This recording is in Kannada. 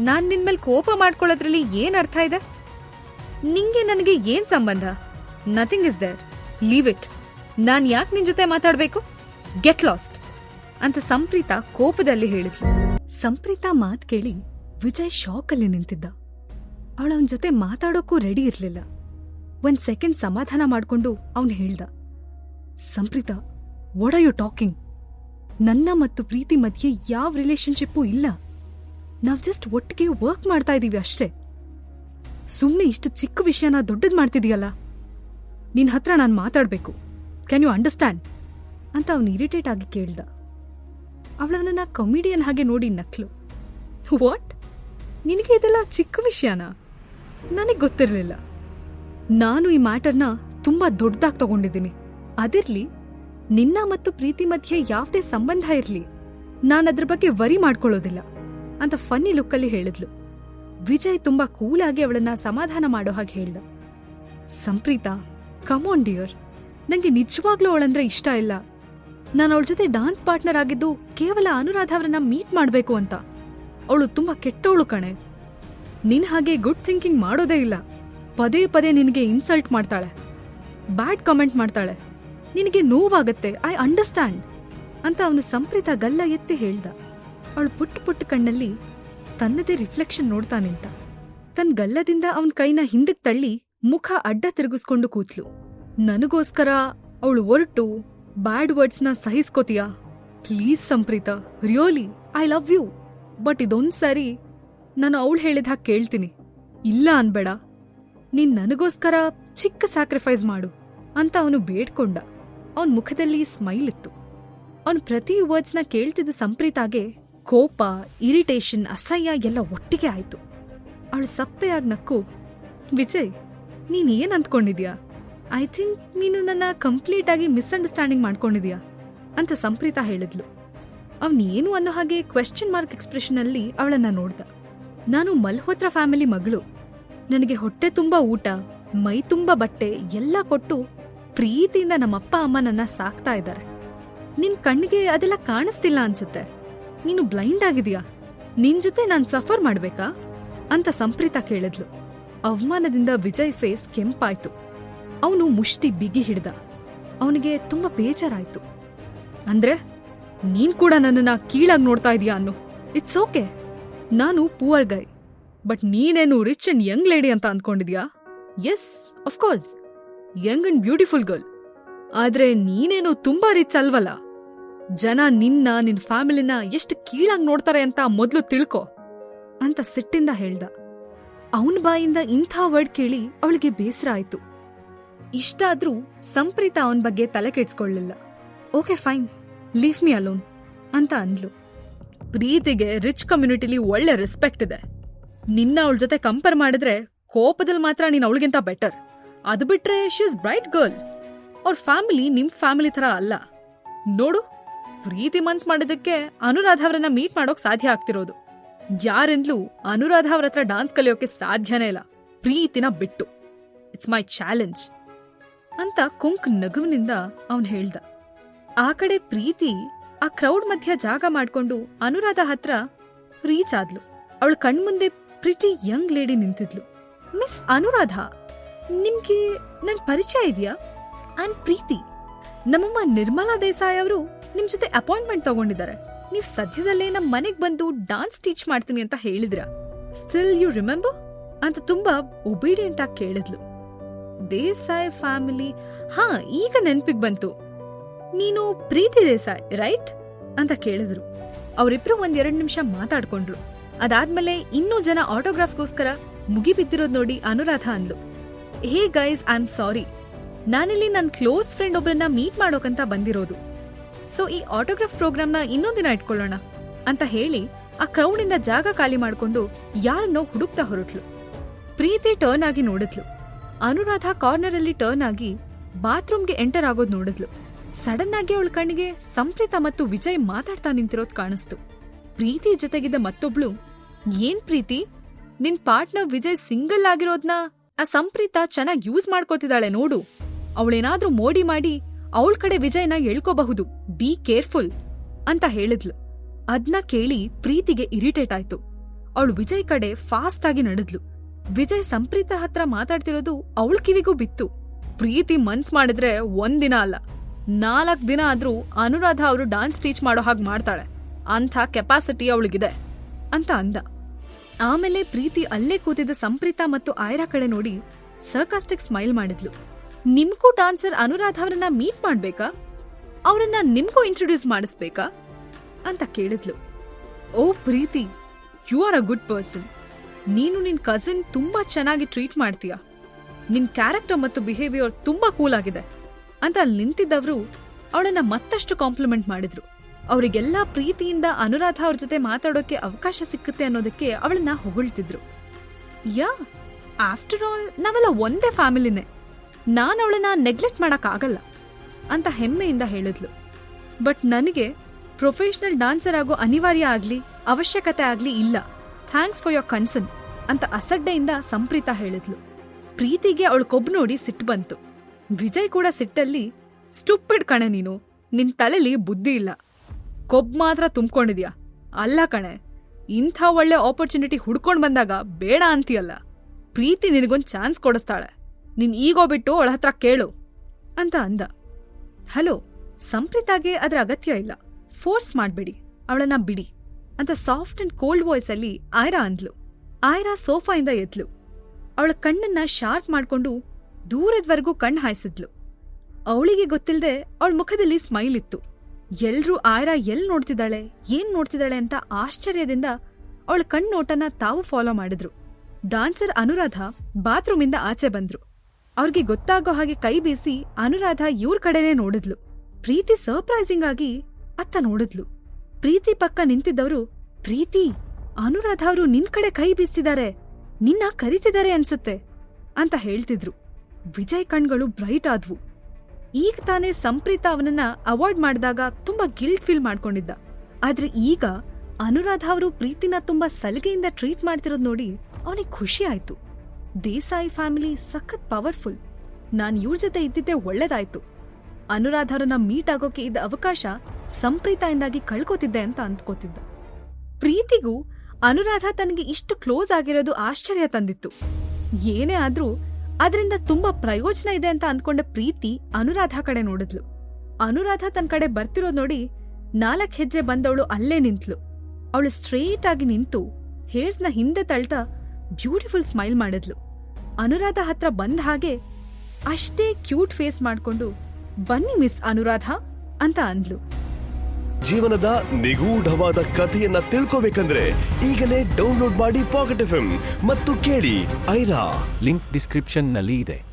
ನಾನ್ ನಿನ್ಮೇಲ್ ಕೋಪ ಮಾಡ್ಕೊಳ್ಳೋದ್ರಲ್ಲಿ ಏನ್ ಅರ್ಥ ಇದೆ? ನಿಂಗೆ ನನಗೆ ಏನ್ ಸಂಬಂಧ? Nothing is there leave it ನಾನ್ ಯಾಕೆ ನಿನ್ ಜೊತೆ ಮಾತಾಡ್ಬೇಕು? ಗೆಟ್ ಲಾಸ್ಟ್ ಅಂತ ಸಂಪ್ರೀತಾ ಕೋಪದಲ್ಲಿ ಹೇಳಿದ್ಲು. ಸಂಪ್ರೀತಾ ಮಾತ್ ಕೇಳಿ ವಿಜಯ್ ಶಾಕಲ್ಲಿ ನಿಂತಿದ್ದ. ಅವಳವನ್ ಜೊತೆ ಮಾತಾಡೋಕ್ಕೂ ರೆಡಿ ಇರ್ಲಿಲ್ಲ. ಒಂದ್ ಸೆಕೆಂಡ್ ಸಮಾಧಾನ ಮಾಡ್ಕೊಂಡು ಅವನ್ ಹೇಳ್ದ. Sampreetha what are you talking ನನ್ನ ಮತ್ತು ಪ್ರೀತಿ ಮಧ್ಯೆ ಯಾವ ರಿಲೇಶನ್ಶಿಪ್ಪೂ ಇಲ್ಲ. ನಾವ್ ಜಸ್ಟ್ ಒಟ್ಟಿಗೆ ವರ್ಕ್ ಮಾಡ್ತಾ ಇದೀವಿ ಅಷ್ಟೇ. ಸುಮ್ನೆ ಇಷ್ಟು ಚಿಕ್ಕ ವಿಷಯನ ದೊಡ್ಡದ್ ಮಾಡ್ತಿದೀಯಲ್ಲ? ನಿನ್ ಹತ್ರ ನಾನ್ ಮಾತಾಡ್ಬೇಕು. ಕ್ಯಾನ್ ಯು ಅಂಡರ್ಸ್ಟ್ಯಾಂಡ್ ಅಂತ ಅವನು ಇರಿಟೇಟ್ ಆಗಿ ಕೇಳ್ದ. ಅವಳವನನ್ನ ಕಮಿಡಿಯನ್ ಹಾಗೆ ನೋಡಿ ನಕ್ಲು. ವಾಟ್ ನಿನಗೆ ಇದೆಲ್ಲ ಚಿಕ್ಕ ವಿಷಯನ? ನನಗೆ ಗೊತ್ತಿರಲಿಲ್ಲ. ನಾನು ಈ ಮ್ಯಾಟರ್ನ ತುಂಬಾ ದೊಡ್ಡದಾಗಿ ತಗೊಂಡಿದ್ದೀನಿ. ಅದಿರ್ಲಿ, ನಿನ್ನ ಮತ್ತು ಪ್ರೀತಿ ಮಧ್ಯೆ ಯಾವುದೇ ಸಂಬಂಧ ಇರಲಿ. ನಾನು ಅದ್ರ ಬಗ್ಗೆ ವರಿ ಮಾಡ್ಕೊಳ್ಳೋದಿಲ್ಲ. ಅಂತ ಫನ್ನಿ ಲುಕ್ಕಲ್ಲಿ ಹೇಳಿದ್ಲು. ವಿಜಯ್ ತುಂಬಾ ಕೂಲಾಗಿ ಅವಳನ್ನ ಸಮಾಧಾನ ಮಾಡೋ ಹಾಗೆ ಹೇಳ್ದ. ಸಂಪ್ರೀತಾ ಕಮೋನ್ ಡಿಯರ್ ನಂಗೆ ನಿಜವಾಗ್ಲೂ ಅವಳಂದ್ರೆ ಇಷ್ಟ ಇಲ್ಲ. ನಾನು ಅವಳ ಜೊತೆ ಡಾನ್ಸ್ ಪಾರ್ಟ್ನರ್ ಆಗಿದ್ದು ಕೇವಲ ಅನುರಾಧ ಅವರನ್ನ ಮೀಟ್ ಮಾಡಬೇಕು ಅಂತ. ಅವಳು ತುಂಬಾ ಕೆಟ್ಟವಳು ಕಣೆ. ನಿನ್ ಹಾಗೆ ಗುಡ್ ಥಿಂಕಿಂಗ್ ಮಾಡೋದೇ ಇಲ್ಲ. ಪದೇ ಪದೇ ನಿನಗೆ ಇನ್ಸಲ್ಟ್ ಮಾಡ್ತಾಳೆ. ಬ್ಯಾಡ್ ಕಮೆಂಟ್ ಮಾಡ್ತಾಳೆ. ನಿನಗೆ ನೋವಾಗತ್ತೆ ಐ ಅಂಡರ್ಸ್ಟ್ಯಾಂಡ್ ಅಂತ ಅವನು ಸಂಪ್ರೀತ ಗಲ್ಲ ಎತ್ತಿ ಹೇಳ್ದ. ಅವಳು ಪುಟ್ಟ ಪುಟ್ಟ ಕಣ್ಣಲ್ಲಿ ತನ್ನದೇ ರಿಫ್ಲೆಕ್ಷನ್ ನೋಡ್ತಾ ನಿಂತ ತನ್ನ ಗಲ್ಲದಿಂದ ಅವನ ಕೈನ ಹಿಂದಕ್ಕೆ ತಳ್ಳಿ ಮುಖ ಅಡ್ಡ ತಿರುಗಿಸ್ಕೊಂಡು ಕೂತ್ಲು. ನನಗೋಸ್ಕರ ಅವಳು ಒರಟು, ಬ್ಯಾಡ್ ವರ್ಡ್ಸ್ನ ಸಹಿಸ್ಕೋತೀಯಾ? Please Sampreetha, really, I love you. But ಇದೊಂದ್ ಸಾರಿ ನಾನು ಅವಳು ಹೇಳಿದ ಹಾಗೆ ಕೇಳ್ತೀನಿ. ಇಲ್ಲ ಅನ್ಬೇಡ. ನೀನ್ ನನಗೋಸ್ಕರ ಚಿಕ್ಕ ಸ್ಯಾಕ್ರಿಫೈಸ್ ಮಾಡು ಅಂತ ಅವನು ಬೇಡ್ಕೊಂಡ. ಅವನ್ ಮುಖದಲ್ಲಿ ಸ್ಮೈಲ್ ಇತ್ತು. ಅವನ್ ಪ್ರತಿ ವರ್ಡ್ಸ್ನ ಕೇಳ್ತಿದ್ದ ಸಂಪ್ರೀತಾಗೆ ಕೋಪ, ಇರಿಟೇಷನ್, ಅಸಹ್ಯ ಎಲ್ಲ ಒಟ್ಟಿಗೆ ಆಯಿತು. ಅವಳು ಸಪ್ಪೆಯಾಗಿ ನಕ್ಕು, ವಿಜಯ್, ನೀನು ಏನು ಅಂದ್ಕೊಂಡಿದ್ಯಾ? ಐ ಥಿಂಕ್ ನೀನು ನನ್ನ ಕಂಪ್ಲೀಟ್ ಆಗಿ ಮಿಸ್ಅಂಡರ್ಸ್ಟ್ಯಾಂಡಿಂಗ್ ಮಾಡ್ಕೊಂಡಿದ್ಯಾ? ಅಂತ ಸಂಪ್ರೀತಾ ಹೇಳಿದ್ಲು. ಅವನೇನು ಅನ್ನೋ ಹಾಗೆ ಕ್ವೆಶ್ಚನ್ ಮಾರ್ಕ್ ಎಕ್ಸ್ಪ್ರೆಷನಲ್ಲಿ ಅವಳನ್ನ ನೋಡ್ದ. ನಾನು ಮಲ್ಹೋತ್ರ ಫ್ಯಾಮಿಲಿ ಮಗಳು. ನನಗೆ ಹೊಟ್ಟೆ ತುಂಬಾ ಊಟ, ಮೈ ತುಂಬಾ ಬಟ್ಟೆ ಎಲ್ಲ ಕೊಟ್ಟು ಪ್ರೀತಿಯಿಂದ ನಮ್ಮಪ್ಪ, ಅಮ್ಮ ನನ್ನ ಸಾಕ್ತಾ ಇದ್ದಾರೆ. ನಿನ್ ಕಣ್ಣಿಗೆ ಅದೆಲ್ಲ ಕಾಣಿಸ್ತಿಲ್ಲ ಅನ್ಸುತ್ತೆ. ನೀನು ಬ್ಲೈಂಡ್ ಆಗಿದೀಯಾ ನಿನ್ ಜೊತೆ ನಾನ್ ಸಫರ್ ಮಾಡ್ಬೇಕಾ? ಅಂತ ಸಂಪ್ರೀತಾ ಕೇಳಿದ್ಲು. ಅವಮಾನದಿಂದ ವಿಜಯ್ ಫೇಸ್ ಕೆಂಪಾಯ್ತು. ಅವನು ಮುಷ್ಟಿ ಬಿಗಿ ಹಿಡ್ದ. ಅವನಿಗೆ ತುಂಬಾ ಬೇಜಾರಾಯ್ತು. ಅಂದ್ರೆ, ನೀನ್ ಕೂಡ ನನ್ನನ್ನ ಕೀಳಾಗಿ ನೋಡ್ತಾ ಇದೀಯಾ ಅನ್ನು? ಇಟ್ಸ್ ಓಕೆ ನಾನು ಪೂವರ್ ಗೈ. ಬಟ್ ನೀನೇನು ರಿಚ್ ಅಂಡ್ ಯಂಗ್ ಲೇಡಿ ಅಂತ ಅಂದ್ಕೊಂಡಿದ್ಯಾ yes of course young and beautiful girl ಆದ್ರೆ ನೀನೇನು ತುಂಬಾ ರಿಚ್ ಅಲ್ವಲ್ಲ? ಜನ ನಿನ್ನ, ನಿನ್ ಫ್ಯಾಮಿಲಿನ ಎಷ್ಟು ಕೀಳಾಗಿ ನೋಡ್ತಾರೆ ಅಂತ ಮೊದ್ಲು ತಿಳ್ಕೊ ಅಂತ ಸಿಟ್ಟಿಂದ ಹೇಳ್ದ. ಅವನ ಬಾಯಿಂದ ಇಂಥ ವರ್ಡ್ ಕೇಳಿ ಅವಳಿಗೆ ಬೇಸರ ಆಯ್ತು. ಇಷ್ಟಾದ್ರೂ ಸಂಪ್ರೀತ ಅವನ ಬಗ್ಗೆ ತಲೆ ಕೆಡ್ಸ್ಕೊಳ್ಳಿಲ್ಲ. Okay fine leave me alone ಅಂತ ಅಂದ್ಲು. ಪ್ರೀತಿಗೆ ರಿಚ್ ಕಮ್ಯುನಿಟಿಲಿ ಒಳ್ಳೆ ರೆಸ್ಪೆಕ್ಟ್ ಇದೆ. ನಿನ್ನ ಅವಳ ಜೊತೆ ಕಂಪೇರ್ ಮಾಡಿದ್ರೆ ಕೋಪದಲ್ಲಿ ಮಾತ್ರ ನೀನ್ ಅವಳಿಗಿಂತ ಬೆಟರ್ ಅದು ಬಿಟ್ರೆ ಶಿ ಇಸ್ ಬ್ರೈಟ್ ಗರ್ಲ್ ಅವ್ರ ಫ್ಯಾಮಿಲಿ ನಿಮ್ ಫ್ಯಾಮಿಲಿ ತರ ಅಲ್ಲ. ನೋಡು ಪ್ರೀತಿ ಮನ್ಸ್ ಮಾಡಿದಕ್ಕೆ ಅನುರಾಧ ಅವರನ್ನ ಮೀಟ್ ಮಾಡೋಕ್ ಸಾಧ್ಯ ಆಗ್ತಿರೋದು. ಯಾರಿಂದ್ಲೂ ಅನುರಾಧ ಅವ್ರ ಹತ್ರ ಡಾನ್ಸ್ ಕಲಿಯೋಕೆ ಸಾಧ್ಯನೇ ಇಲ್ಲ. ಪ್ರೀತಿನ ಬಿಟ್ಟು. ಇಟ್ಸ್ ಮೈ ಚಾಲೆಂಜ್ ಅಂತ ಕುಂಕ್ ನಗುವಿನಿಂದ ಅವನ್ ಹೇಳ್ದ. ಆ ಕಡೆ ಪ್ರೀತಿ ಆ ಕ್ರೌಡ್ ಮಧ್ಯ ಜಾಗ ಮಾಡ್ಕೊಂಡು ಅನುರಾಧ ಹತ್ರ ರೀಚ್ ಆದ್ಲು. ಅವಳ ಕಣ್ಮುಂದೆ ಪ್ರಿಟಿ ಯಂಗ್ ಲೇಡಿ ನಿಂತಿದ್ಲು. ಮಿಸ್ ಅನುರಾಧ, ನಿಮ್ಗೆ ನನ್ ಪರಿಚಯ ಇದೆಯಾ? ಆನ್ ಪ್ರೀತಿ. ನಮ್ಮಮ್ಮ ನಿರ್ಮಲಾ ದೇಸಾಯಿ ಅವರು ನಿಮ್ ಜೊತೆ ಅಪಾಯಿಂಟ್ಮೆಂಟ್ ತಗೊಂಡಿದ್ದಾರೆ. ನೀವ್ ಸದ್ಯದಲ್ಲೇ ನಮ್ ಮನೆಗ್ ಬಂದು ಡಾನ್ಸ್ ಟೀಚ್ ಮಾಡ್ತೀನಿ ಅಂತ ಹೇಳಿದ್ರ? ಸ್ಟಿಲ್ ಯು ರಿಮೆಂಬರ್ ಅಂತ ತುಂಬಾ ಒಬಿಡಿಯಂಟ್ ಆಗಿ ಕೇಳಿದ್ಲು. ದೇಸಾಯ್ ಫ್ಯಾಮಿಲಿ ಹಾ, ಈಗ ನೆನ್ಪಿಗ್ ಬಂತು. ನೀನು ಪ್ರೀತಿ ದೇಸಾಯ್ ರೈಟ್ ಅಂತ ಕೇಳಿದ್ರು. ಅವರಿಬ್ರು ಒಂದ್ ಎರಡ್ ನಿಮಿಷ ಮಾತಾಡ್ಕೊಂಡ್ರು. ಅದಾದ್ಮೇಲೆ ಇನ್ನೂ ಜನ ಆಟೋಗ್ರಾಫ್ಗೋಸ್ಕರ ಮುಗಿಬಿದ್ದಿರೋದ್ ನೋಡಿ ಅನುರಾಧ ಅಂದ್ಲು. Hey guys I am sorry ನಾನಿಲ್ಲಿ ನನ್ನ ಕ್ಲೋಸ್ ಫ್ರೆಂಡ್ ಒಬ್ಬರನ್ನ ಮೀಟ್ ಮಾಡೋಕಂತ ಬಂದಿರೋದು. ಸೊ ಈ ಆಟೋಗ್ರಾಫ್ ಪ್ರೋಗ್ರಾಮ್ನ ಇನ್ನೊಂದಿನ ಇಟ್ಕೊಳ್ಳೋಣ. ಅಂತ ಹೇಳಿ, ಆ ಕ್ರೌಡಿಂದ ಜಾಗ ಖಾಲಿ ಮಾಡ್ಕೊಂಡು ಯಾರನ್ನೋ ಹುಡುಕ್ತಾ ಹೊರಟ್ಲು. ಪ್ರೀತಿ ಟರ್ನ್ ಆಗಿ ನೋಡಿದ್ಲು. ಅನುರಾಧ ಕಾರ್ನರ್ ಅಲ್ಲಿ ಟರ್ನ್ ಆಗಿ ಬಾತ್ರೂಮ್ಗೆ ಎಂಟರ್ ಆಗೋದ್ ನೋಡಿದ್ಲು. ಸಡನ್ ಆಗಿ ಅವಳ ಕಣ್ಣಿಗೆ ಸಂಪ್ರೀತ ಮತ್ತು ವಿಜಯ್ ಮಾತಾಡ್ತಾ ನಿಂತಿರೋದು ಕಾಣಿಸ್ತು. ಪ್ರೀತಿ ಜೊತೆಗಿದ್ದ ಮತ್ತೊಬ್ಳು, ಏನ್ ಪ್ರೀತಿ? ನಿನ್ ಪಾರ್ಟ್ನರ್ ವಿಜಯ್ ಸಿಂಗಲ್ ಆಗಿರೋದ್ನ ಆ ಸಂಪ್ರೀತ ಚೆನ್ನಾಗಿ ಯೂಸ್ ಮಾಡ್ಕೋತಿದ್ದಾಳೆ ನೋಡು. ಅವಳೇನಾದ್ರೂ ಮೋಡಿ ಮಾಡಿ ಅವಳ ಕಡೆ ವಿಜಯ್ನ ಎಳ್ಕೋಬಹುದು. ಬಿ ಕೇರ್ಫುಲ್ ಅಂತ ಹೇಳಿದ್ಲು. ಅದ್ನ ಕೇಳಿ ಪ್ರೀತಿಗೆ ಇರಿಟೇಟ್ ಆಯ್ತು. ಅವಳು ವಿಜಯ್ ಕಡೆ ಫಾಸ್ಟ್ ಆಗಿ ನಡೆದ್ಲು. ವಿಜಯ್ ಸಂಪ್ರೀತ ಹತ್ರ ಮಾತಾಡ್ತಿರೋದು ಅವಳ ಕಿವಿಗೂ ಬಿತ್ತು. ಪ್ರೀತಿ ಮನ್ಸ್ ಮಾಡಿದ್ರೆ ಒಂದಿನ ಅಲ್ಲ, ನಾಲ್ಕ್ ದಿನ ಆದ್ರೂ ಅನುರಾಧ ಅವರು ಡಾನ್ಸ್ ಟೀಚ್ ಮಾಡೋ ಹಾಗೆ ಮಾಡ್ತಾಳೆ. ಅಂಥ ಕೆಪಾಸಿಟಿ ಅವಳಿಗಿದೆ ಅಂತ ಅಂದ. ಆಮೇಲೆ ಪ್ರೀತಿ ಅಲ್ಲೇ ಕೂತಿದ್ದ ಸಂಪ್ರೀತ ಮತ್ತು ಆಯ್ರಾ ಕಡೆ ನೋಡಿ ಸರ್ಕಾಸ್ಟಿಕ್ ಸ್ಮೈಲ್ ಮಾಡಿದ್ಲು. ನಿಮ್ಗೂ ಡಾನ್ಸರ್ ಅನುರಾಧ ಅವರನ್ನ ಮೀಟ್ ಮಾಡ್ಬೇಕಾ? ಅವರನ್ನ ನಿಮ್ಗೂ ಇಂಟ್ರೊಡ್ಯೂಸ್ ಮಾಡಿಸ್ಬೇಕಾ? ಅಂತ ಕೇಳಿದ್ಲು. ಓ Preethi you are a good person ನೀನು ನಿನ್ ಕಸಿನ್ ತುಂಬಾ ಚೆನ್ನಾಗಿ ಟ್ರೀಟ್ ಮಾಡ್ತೀಯ? ನಿನ್ ಕ್ಯಾರೆಕ್ಟರ್ ಮತ್ತು ಬಿಹೇವಿಯರ್ ತುಂಬಾ ಕೂಲ್ ಆಗಿದೆ ಅಂತ ಅಲ್ಲಿ ನಿಂತಿದ್ದವರು ಅವಳನ್ನ ಮತ್ತಷ್ಟು ಕಾಂಪ್ಲಿಮೆಂಟ್ ಮಾಡಿದ್ರು. ಅವರಿಗೆಲ್ಲ ಪ್ರೀತಿಯಿಂದ ಅನುರಾಧ ಅವ್ರ ಜೊತೆ ಮಾತಾಡೋಕೆ ಅವಕಾಶ ಸಿಕ್ಕುತ್ತೆ ಅನ್ನೋದಕ್ಕೆ ಅವಳನ್ನ ಹೊಗಳ್ತಿದ್ರು. ಯಾ ಆಫ್ಟರ್ ಆಲ್ ನಾವೆಲ್ಲ ಒಂದೇ ಫ್ಯಾಮಿಲಿನೇ ನಾನು ಅವಳನ್ನ ನೆಗ್ಲೆಕ್ಟ್ ಮಾಡೋಕ್ಕಾಗಲ್ಲ ಅಂತ ಹೆಮ್ಮೆಯಿಂದ ಹೇಳಿದ್ಲು. ಬಟ್ ನನಗೆ ಪ್ರೊಫೆಷನಲ್ ಡಾನ್ಸರ್ ಆಗೋ ಅನಿವಾರ್ಯ ಆಗಲಿ, ಅವಶ್ಯಕತೆ ಆಗಲಿ ಇಲ್ಲ. ಥ್ಯಾಂಕ್ಸ್ ಫಾರ್ ಯೋರ್ ಕನ್ಸರ್ನ್ ಅಂತ ಅಸಡ್ಡೆಯಿಂದ ಸಂಪ್ರೀತ ಹೇಳಿದ್ಲು. ಪ್ರೀತಿಗೆ ಅವಳು ಕೊಬ್ಬ ನೋಡಿ ಸಿಟ್ಟು ಬಂತು. ವಿಜಯ್ ಕೂಡ ಸಿಟ್ಟಲ್ಲಿ ಸ್ಟುಪ್ಪಿಡ್ ಕಣೆ ನೀನು, ನಿನ್ ತಲೆಲಿ ಬುದ್ಧಿ ಇಲ್ಲ. ಕೊಬ್ ಮಾತ್ರ ತುಂಬ್ಕೊಂಡಿದ್ಯಾ? ಅಲ್ಲ ಕಣೆ, ಇಂಥ ಒಳ್ಳೆ ಆಪರ್ಚುನಿಟಿ ಹುಡ್ಕೊಂಡು ಬಂದಾಗ ಬೇಡ ಅಂತೀಯಲ್ಲ. ಪ್ರೀತಿ ನಿನಗೊಂದು ಚಾನ್ಸ್ ಕೊಡಿಸ್ತಾಳೆ. ನೀನ್ ಈಗೋ ಬಿಟ್ಟು ಅವಳ ಹತ್ರ ಕೇಳು ಅಂತ ಅಂದ. ಹಲೋ, ಸಂಪ್ರೀತಾಗೆ ಅದರ ಅಗತ್ಯ ಇಲ್ಲ. ಫೋರ್ಸ್ ಮಾಡಬೇಡಿ, ಅವಳನ್ನ ಬಿಡಿ ಅಂತ ಸಾಫ್ಟ್ ಅಂಡ್ ಕೋಲ್ಡ್ ವಾಯ್ಸ್ ಅಲ್ಲಿ ಆಯ್ರಾ ಅಂದ್ಲು. ಆಯ್ರಾ ಸೋಫಾಯಿಂದ ಎದ್ಲು. ಅವಳ ಕಣ್ಣನ್ನ ಶಾರ್ಪ್ ಮಾಡ್ಕೊಂಡು ದೂರದವರೆಗೂ ಕಣ್ಣು ಹಾಯಿಸಿದ್ಲು. ಅವಳಿಗೆ ಗೊತ್ತಿಲ್ಲದೆ ಅವಳ ಮುಖದಲ್ಲಿ ಸ್ಮೈಲ್ ಇತ್ತು. ಎಲ್ರೂ ಆಯ್ರಾ ಎಲ್ ನೋಡ್ತಿದ್ದಾಳೆ, ಏನ್ ನೋಡ್ತಿದ್ದಾಳೆ ಅಂತ ಆಶ್ಚರ್ಯದಿಂದ ಅವಳ ಕಣ್ಣೋಟನ ತಾವು ಫಾಲೋ ಮಾಡಿದ್ರು. ಡಾನ್ಸರ್ ಅನುರಾಧ ಬಾತ್ರೂಮಿಂದ ಆಚೆ ಬಂದ್ರು. ಅವ್ರಿಗೆ ಗೊತ್ತಾಗೋ ಹಾಗೆ ಕೈ ಬೀಸಿ ಅನುರಾಧ ಇವ್ರ ಕಡೆನೇ ನೋಡಿದ್ಲು. ಪ್ರೀತಿ ಸರ್ಪ್ರೈಸಿಂಗ್ ಆಗಿ ಅತ್ತ ನೋಡಿದ್ಲು. ಪ್ರೀತಿ ಪಕ್ಕ ನಿಂತಿದ್ದವರು, ಪ್ರೀತಿ, ಅನುರಾಧ ಅವರು ನಿನ್ ಕಡೆ ಕೈ ಬೀಸಿದ್ದಾರೆ ನಿನ್ನ ಕರಿತಿದ್ದಾರೆ ಅನ್ಸುತ್ತೆ, ಅಂತ ಹೇಳ್ತಿದ್ರು. ವಿಜಯ್ ಕಣ್ಗಳು ಬ್ರೈಟ್ ಆದ್ವು. ಈಗ ತಾನೇ ಸಂಪ್ರೀತ ಅವನನ್ನ ಅವಾರ್ಡ್ ಮಾಡಿದಾಗ ತುಂಬಾ ಗಿಲ್ಟ್ ಫೀಲ್ ಮಾಡ್ಕೊಂಡಿದ್ದ. ಆದ್ರೆ ಈಗ ಅನುರಾಧ ಅವರು ಪ್ರೀತಿನ ತುಂಬಾ ಸಲಿಗೆಯಿಂದ ಟ್ರೀಟ್ ಮಾಡ್ತಿರೋದ್ ನೋಡಿ ಅವನಿಗೆ ಖುಷಿ ಆಯ್ತು. ದೇಸಾಯಿ ಫ್ಯಾಮಿಲಿ ಸಖತ್ ಪವರ್ಫುಲ್ ನಾನ್ ಇವ್ರ ಜೊತೆ ಇದ್ದಿದ್ದೆ ಒಳ್ಳೇದಾಯ್ತು. ಅನುರಾಧರನ್ನ ಮೀಟ್ ಆಗೋಕೆ ಇದ್ದ ಅವಕಾಶ ಸಂಪ್ರೀತಾಯಿಂದಾಗಿ ಕಳ್ಕೊತಿದ್ದೆ ಅಂತ ಅಂದ್ಕೋತಿದ್ದ. ಪ್ರೀತಿಗೂ ಅನುರಾಧ ತನಗೆ ಇಷ್ಟು ಕ್ಲೋಸ್ ಆಗಿರೋದು ಆಶ್ಚರ್ಯ ತಂದಿತ್ತು. ಏನೇ ಆದ್ರೂ ಅದರಿಂದ ತುಂಬಾ ಪ್ರಯೋಜನ ಇದೆ ಅಂತ ಅಂದ್ಕೊಂಡ ಪ್ರೀತಿ ಅನುರಾಧ ಕಡೆ ನೋಡಿದ್ಲು. ಅನುರಾಧ ತನ್ನ ಕಡೆ ಬರ್ತಿರೋದ್ ನೋಡಿ ನಾಲ್ಕ್ ಹೆಜ್ಜೆ ಬಂದವಳು ಅಲ್ಲೇ ನಿಂತ್ಲು. ಅವಳು ಸ್ಟ್ರೇಟ್ ಆಗಿ ನಿಂತು ಹೇರ್ಸ್ನ ಹಿಂದೆ ತಳ್ತಾ ಬ್ಯೂಟಿಫುಲ್ ಸ್ಮೈಲ್ ಮಾಡಿದ್ಲು. ಅನುರಾಧ ಹತ್ರ ಬಂದ ಹಾಗೆ ಅಷ್ಟೇ ಕ್ಯೂಟ್ ಫೇಸ್ ಮಾಡಿಕೊಂಡು ಬನ್ನಿ ಮಿಸ್ ಅನುರಾಧ ಅಂತ ಅಂದ್ಲು. ಜೀವನದ ನಿಗೂಢವಾದ ಕಥೆಯನ್ನ ತಿಳ್ಕೋಬೇಕಂದ್ರೆ ಈಗಲೇ ಡೌನ್ಲೋಡ್ ಮಾಡಿ ಪಾಕೆಟ್ ಎಫ್ ಮತ್ತು ಕೇಳಿ ಐರಾ. ಲಿಂಕ್ ಡಿಸ್ಕ್ರಿಪ್ಷನ್ನಲ್ಲಿ ಇದೆ.